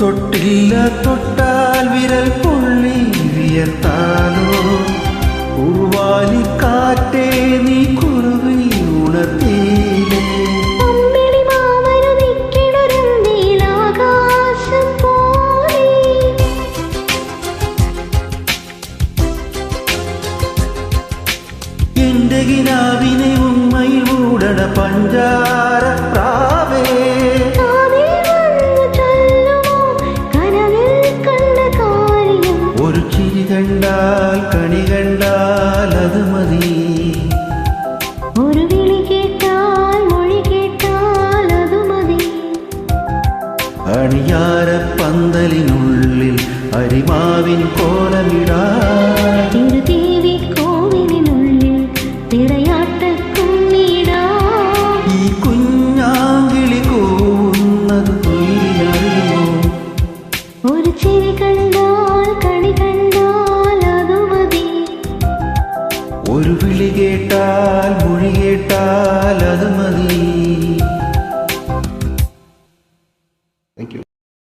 തൊട്ടില്ല തൊട്ടാൽ വിരൽ പുള്ളി വിയർത്താലോ ഉറുവാലി കാറ്റേ നീ കുറുക வினாவினை உண்மையில் ஊடன பஞ்சார பிராவே. ஒரு சிறி கண்டால் கனி கண்டால் அது மதி. ஒரு விழி கேட்டால் மொழி கேட்டால் அது மதி. அணியார பந்தலின் உள்ளில் அரிமாவின் கோலமிடா. ചിരി കണ്ടാൽ കണി ഒരു വിളി കേട്ടാൽ മൊഴി കേട്ടാൽ അത് മതി.